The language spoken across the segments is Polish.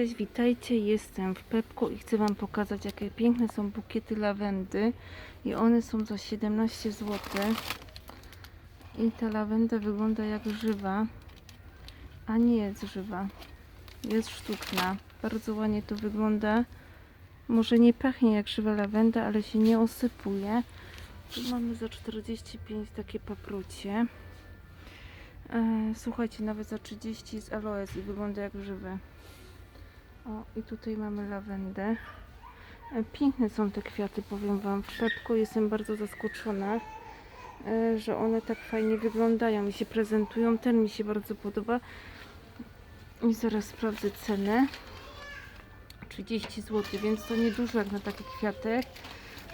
Cześć, witajcie, jestem w Pepku i chcę Wam pokazać jakie piękne są bukiety lawendy i one są za 17 zł i ta lawenda wygląda jak żywa, a nie jest żywa, jest sztuczna, bardzo ładnie to wygląda, może nie pachnie jak żywa lawenda, ale się nie osypuje. Tu mamy za 45 takie paprocie. E, słuchajcie, nawet za 30 z aloes i wygląda jak żywe. O, i tutaj mamy lawendę. E, Piękne są te kwiaty, powiem Wam. W Pepko jestem bardzo zaskoczona, e, że one tak fajnie wyglądają i się prezentują. Ten mi się bardzo podoba. I zaraz sprawdzę cenę. 30 zł, więc to niedużo jak na taki kwiatek.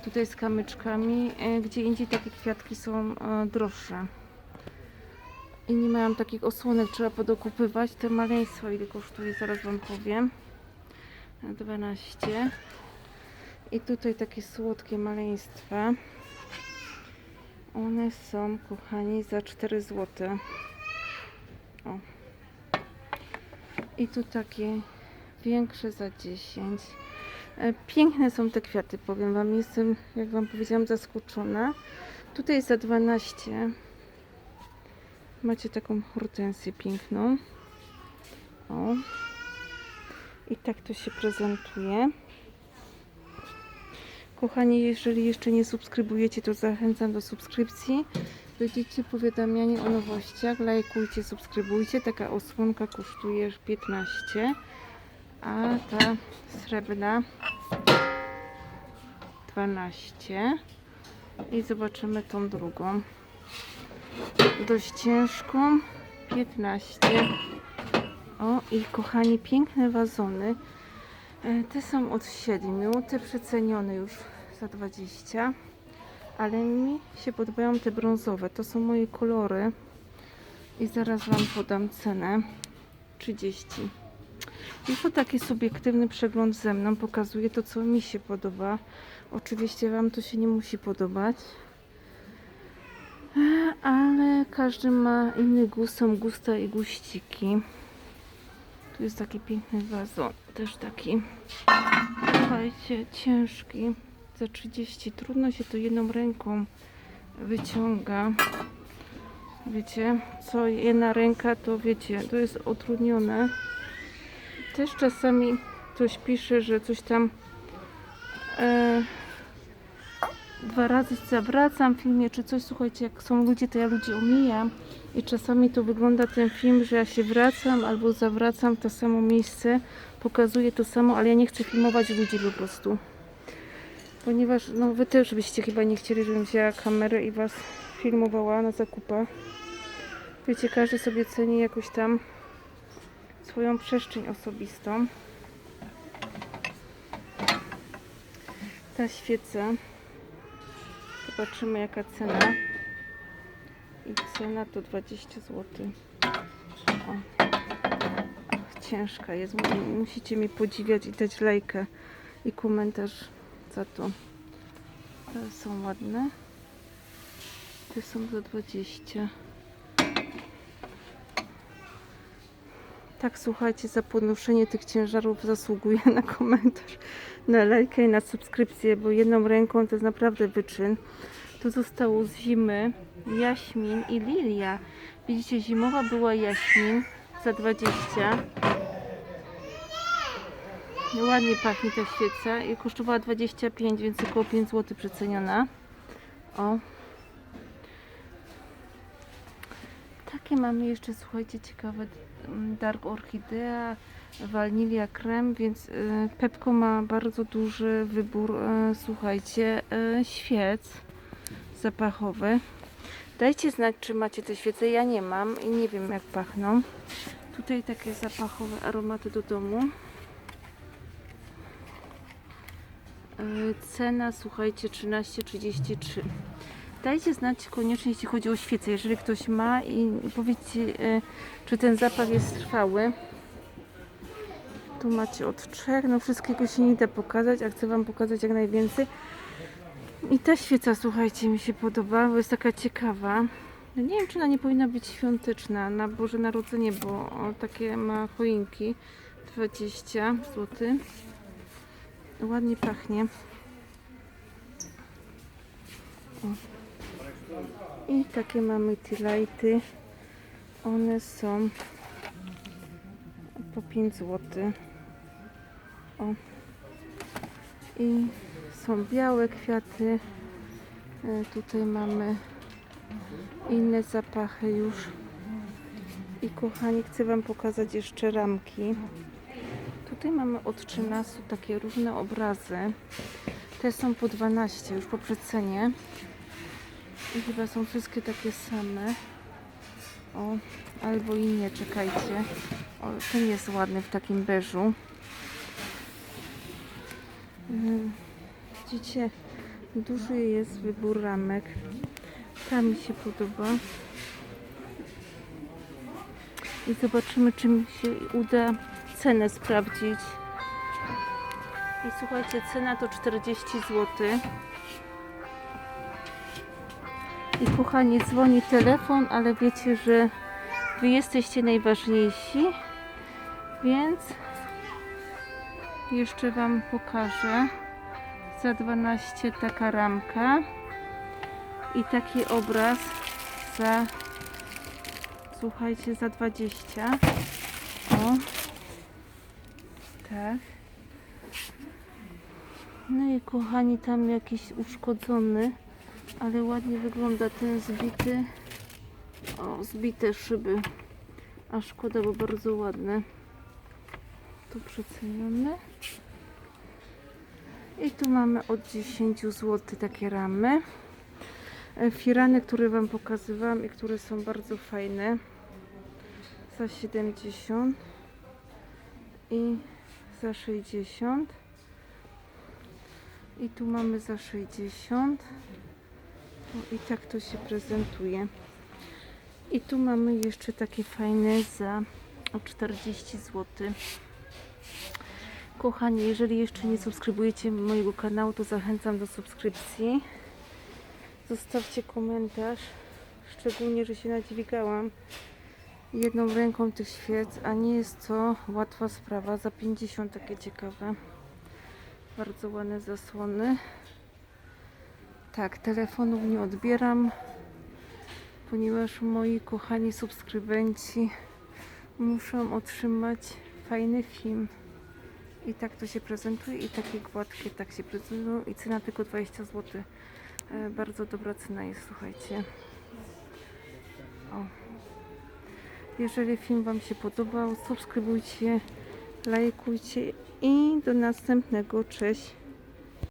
Tutaj z kamyczkami. e, Gdzie indziej takie kwiatki są droższe. I nie mają takich osłonek, trzeba podokupywać. Te maleństwa ile kosztuje, zaraz Wam powiem. 12 i tutaj takie słodkie maleństwa. One są kochani za 4 zł o. I tu takie większe za 10 E, piękne są te kwiaty powiem wam. Jestem jak wam powiedziałam zaskoczona. Tutaj jest za 12 macie taką hortensję piękną. O i tak to się prezentuje. Kochani, jeżeli jeszcze nie subskrybujecie, to zachęcam do subskrypcji. Będziecie powiadamiani o nowościach. Lajkujcie, subskrybujcie. Taka osłonka kosztuje 15, a ta srebrna 12. I zobaczymy tą drugą. Dość ciężką 15. O, i kochani, piękne wazony. E, Te są od 7, te przecenione już za 20, ale mi się podobają te brązowe. To są moje kolory i zaraz Wam podam cenę. 30. I to taki subiektywny przegląd ze mną pokazuje to, co mi się podoba. Oczywiście Wam to się nie musi podobać. E, Ale każdy ma inny gust, są gusta i guściki. Tu jest taki piękny wazon, też taki, słuchajcie, ciężki, za 30. Trudno się to jedną ręką wyciąga. Wiecie, co jedna ręka, to wiecie, to jest utrudnione. Też czasami ktoś pisze, że coś tam e, dwa razy zawracam w filmie, czy coś, słuchajcie, jak są ludzie, to ja ludzi omijam i czasami to wygląda ten film, że ja się wracam albo zawracam w to samo miejsce, pokazuję to samo, ale ja nie chcę filmować ludzi po prostu. Ponieważ, no wy też byście chyba nie chcieli, żebym wzięła kamerę i was filmowała na zakupach. Wiecie, każdy sobie ceni jakoś tam swoją przestrzeń osobistą. Ta świeca Zobaczymy jaka cena. I cena to 20 zł. O. Ach, ciężka jest. Mu- Musicie mi podziwiać i dać lajkę i komentarz za to. Te są ładne. Te są za 20. Tak, słuchajcie, za podnoszenie tych ciężarów zasługuję na komentarz, na lajkę i na subskrypcję, bo jedną ręką to jest naprawdę wyczyn. Tu zostało z zimy jaśmin i lilia. Widzicie, zimowa była jaśmin za 20. Ładnie pachnie ta świeca i kosztowała 25, więc około 5 zł przeceniona. O. Takie mamy jeszcze, słuchajcie, ciekawe Dark Orchidea, Vanilla Creme, więc y, Pepko ma bardzo duży wybór, y, słuchajcie, y, świec zapachowy. Dajcie znać, czy macie te świece. Ja nie mam i nie wiem, jak pachną. Tutaj takie zapachowe aromaty do domu. Cena, słuchajcie, 13,33. Dajcie znać koniecznie, jeśli chodzi o świece, jeżeli ktoś ma i powiedzcie, y, czy ten zapach jest trwały. Tu macie od trzech, no wszystkiego się nie da pokazać, a chcę Wam pokazać jak najwięcej. I ta świeca, słuchajcie, mi się podoba, bo jest taka ciekawa. Ja Nie wiem, czy ona nie powinna być świąteczna na Boże Narodzenie, bo takie ma choinki. 20 zł. Ładnie pachnie. O. I takie mamy lighty. One są po 5 zł. O. I są białe kwiaty. E, Tutaj mamy inne zapachy już. I kochani, chcę Wam pokazać jeszcze ramki. Tutaj mamy od 13 takie różne obrazy. Te są po 12 już po przecenie. I chyba są wszystkie takie same. O, albo i nie, czekajcie. O, ten jest ładny w takim beżu. Ym, Widzicie, duży jest wybór ramek. Ta mi się podoba. I zobaczymy, czy mi się uda cenę sprawdzić. I słuchajcie, cena to 40 zł. I kochani, dzwoni telefon, ale wiecie, że wy jesteście najważniejsi, więc jeszcze Wam pokażę. Za 12 taka ramka i taki obraz za słuchajcie za 20 o tak no i kochani tam jakiś uszkodzony ale ładnie wygląda ten zbity. O zbite szyby. A szkoda bo bardzo ładne. Tu przecenione i tu mamy od 10 zł takie ramy. E, firany, które Wam pokazywałam i które są bardzo fajne. Za 70 i za 60 i tu mamy za 60 o, i tak to się prezentuje i tu mamy jeszcze takie fajne za o 40 zł kochani, jeżeli jeszcze nie subskrybujecie mojego kanału to zachęcam do subskrypcji Zostawcie komentarz. Szczególnie, że się nadźwigałam jedną ręką tych świec, a nie jest to łatwa sprawa. Za 50 takie ciekawe. Bardzo ładne zasłony. Tak, telefonów nie odbieram, ponieważ moi kochani subskrybenci muszą otrzymać fajny film. I tak to się prezentuje i takie gładkie tak się prezentują i cena tylko 20 zł. E, Bardzo dobra cena jest, słuchajcie. O. Jeżeli film Wam się podobał, subskrybujcie, lajkujcie i do następnego. Cześć.